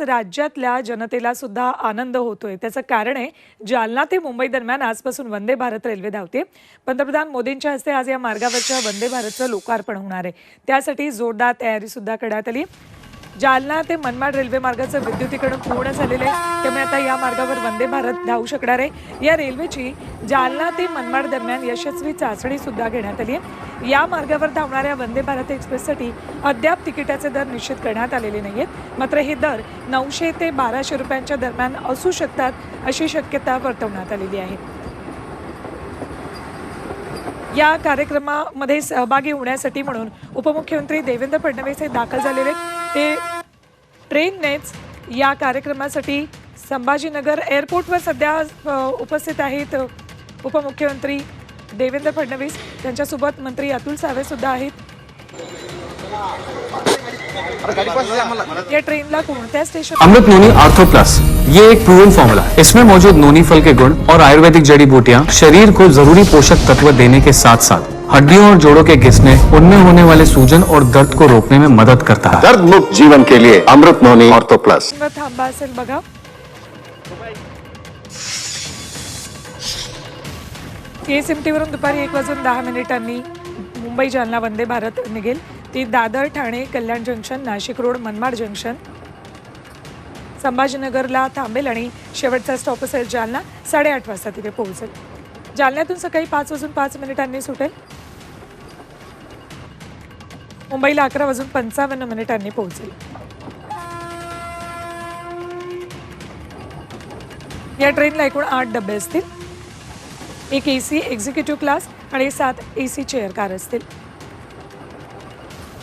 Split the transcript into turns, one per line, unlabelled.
राज्यातल्या जनतेला सुद्धा आनंद होतोय. त्याचं कारण आहे जालना ते मुंबई दरम्यान आजपासून वंदे भारत रेल्वे धावते. पंतप्रधान मोदींच्या हस्ते आज या मार्गावरच्या वंदे भारतचं लोकार्पण होणार आहे. त्यासाठी जोरदार तयारी सुद्धा करण्यात आली. जालना ते मनमाड रेल्वे मार्गाचं विद्युतीकरण पूर्ण झालेलं आहे. त्यामुळे आता या मार्गावर वंदे भारत धावू शकणार आहे. या रेल्वेची जालना ते मनमाड दरम्यान यशस्वी चाचणी सुद्धा घेण्यात आली आहे. या मार्गावर धावणाऱ्या वंदे भारत एक्सप्रेससाठी अद्याप तिकिटाचे दर निश्चित करण्यात आलेले नाही आहेत मात्र हे दर नऊशे ते बाराशे रुपयांच्या दरम्यान असू शकतात अशी शक्यता वर्तवण्यात आलेली आहे. या कार्यक्रमामध्ये सहभागी होण्यासाठी म्हणून उपमुख्यमंत्री देवेंद्र फडणवीस हे दाखल झालेले आहेत. ते ट्रेननेच या कार्यक्रमासाठी संभाजीनगर एअरपोर्टवर सध्या उपस्थित आहेत. उपमुख्यमंत्री देवेंद्र फडणवीस त्यांच्यासोबत मंत्री अतुल सावेसुद्धा आहेत. या ट्रेनला कोणत्या station
Amrit noni ortho plus. ये एक प्रूवन फॉर्मूला है। इसमें मौजूद नोनी फल के गुण और आयुर्वेदिक जड़ी बूटियाँ शरीर को जरूरी पोषक तत्व देने के साथ साथ हड्डियों और जोड़ों के घिसने उनमें होने वाले सूजन और दर्द को रोकने में मदद करता है।
दर्द मुक्त जीवन के लिए अमृत नोनी ऑर्थो प्लस।
वर थांबा असेल बघा केएसएमटीवरून दुपारी एक वाजून दहा मिनिटांनी मुंबई जालना वंदे भारत निघेल. ती Dadar Thane Kalyan junction Nashik road Manmad junction. संभाजीनगरला थांबेल आणि शेवटचा स्टॉप असेल जालना साडेआठ वाजता तिथे पोहोचेल. जालन्यातून सकाळी पाच वाजून पाच मिनिटांनी सुटेल. मुंबईला अकरा वाजून पंचावन्न मिनिटांनी पोहोचेल. या ट्रेनला एकूण आठ डबे असतील. एक ए सी एक्झिक्युटिव्ह क्लास आणि सात ए सी चेअर कार असतील.